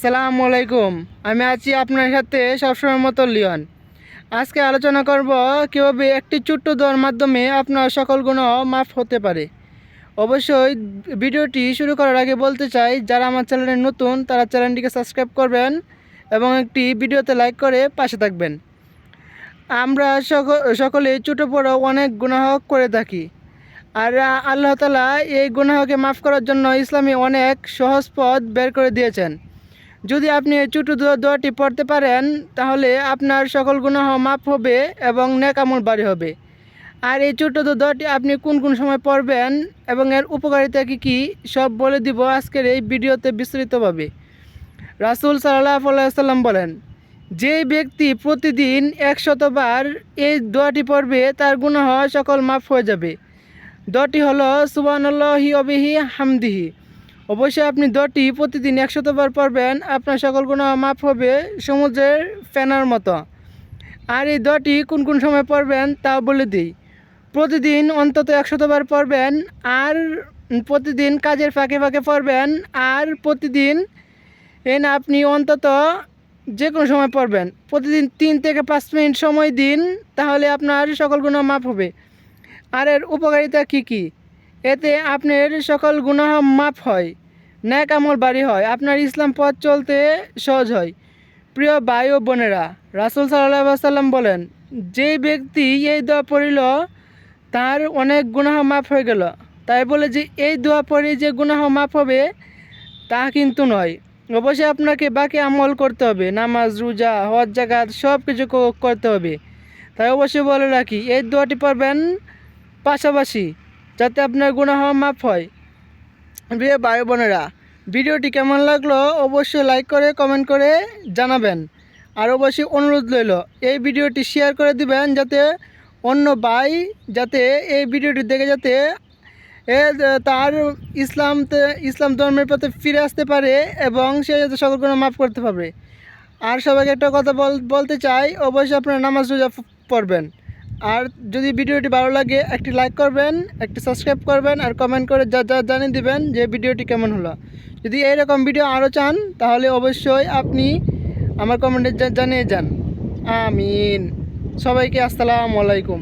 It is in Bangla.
আসসালামু আলাইকুম। আমি আছি আপনার সাথে সবসময় মতো লিওন। আজকে আলোচনা করব কীভাবে একটি ছোট্ট দোয়ার মাধ্যমে আপনার সকল গুণ মাফ হতে পারে। অবশ্যই ভিডিওটি শুরু করার আগে বলতে চাই, যারা আমার চ্যানেলে নতুন, তারা চ্যানেলটিকে সাবস্ক্রাইব করবেন এবং একটি ভিডিওতে লাইক করে পাশে থাকবেন। আমরা সকল ছোটো বড় অনেক গুনাহ করে থাকি। আর আল্লাহ তালা এই গুনাহকে মাফ করার জন্য ইসলামী অনেক সহজ পথ বের করে দিয়েছেন। যদি আপনি এই ছোটো দোয়া দোয়াটি পড়তে পারেন, তাহলে আপনার সকল গুনাহ মাফ হবে এবং নেকামল বাড়ি হবে। আর এই ছোট্ট দোয়াটি আপনি কোন কোন সময় পড়বেন এবং এর উপকারিতা কী কী, সব বলে দিব আজকের এই ভিডিওতে বিস্তারিতভাবে। রাসুল সাল্লাহ সাল্লাম বলেন, যে ব্যক্তি প্রতিদিন একশতবার এই দোয়াটি পড়বে, তার গুনাহ সকল মাফ হয়ে যাবে। দটি হলো সুবানাল্লাহি অবিহি হামদিহি। অবশ্যই আপনি দটি প্রতিদিন একশতবার পড়বেন আপনার সকল গুণ মাফ হবে সমুদ্রের ফেনার মতো। আর এই দটি কোন কোন সময় পড়বেন তাও বলে দিই। প্রতিদিন অন্তত একশতবার পড়বেন আর প্রতিদিন কাজের ফাঁকে ফাঁকে পড়বেন আর প্রতিদিন এন আপনি অন্তত যে কোনো সময় পড়বেন প্রতিদিন তিন থেকে পাঁচ মিনিট সময় দিন, তাহলে আপনার সকল গুণ মাফ হবে। আর এর উপকারিতা কী কী? এতে আপনার সকল গুনাহ মাফ হয়, ন্যাক আমল বাড়ি হয়। আপনার ইসলাম পথ চলতে সহজ হয়। প্রিয় ভাই ও বোনেরা, রাসুল সাল্লাহ সাল্লাম বলেন, যে ব্যক্তি এই দোয়া পড়িল, তার অনেক গুনাহ মাফ হয়ে গেল। তাই বলে যে, এই দোয়া পড়ে যে গুনাহ মাফ হবে, তা কিন্তু নয়। অবশ্যই আপনাকে বাকি আমল করতে হবে। নামাজ, রোজা, হজ জাগাত সব কিছু করতে হবে। তাই অবশ্যই বলে রাখি, এই দোয়াটি পড়বেন পাশাপাশি। যাতে আপনার গুনাহ মাফ হয়। প্রিয় ভাই বোনেরা, ভিডিওটি কেমন লাগল অবশ্যই লাইক করে কমেন্ট করে জানাবেন। আর অবশ্যই অনুরোধ রইল, এই ভিডিওটি শেয়ার করে দিবেন যাতে অন্য ভাই যাতে এই ভিডিওটি দেখে যাতে এ, তার ইসলাম ইসলাম ধর্মের পথে ফিরে আসতে পারে এবং সে যাতে সকল গুণ মাফ করতে পারবে আর সবাইকে একটা কথা বল, বলতে চাই, অবশ্যই আপনারা নামাজ রোজা পড়বেন। আর যদি ভিডিওটি ভালো লাগে, একটি লাইক করবেন, একটি সাবস্ক্রাইব করবেন, আর কমেন্ট করে যা যা জানিয়ে দিবেন যে ভিডিওটি কেমন হলো। যদি এইরকম ভিডিও আরও চান, তাহলে অবশ্যই আপনি আমার কমেন্টে জানিয়ে যান। আমিন। সবাইকে আসসালামু আলাইকুম।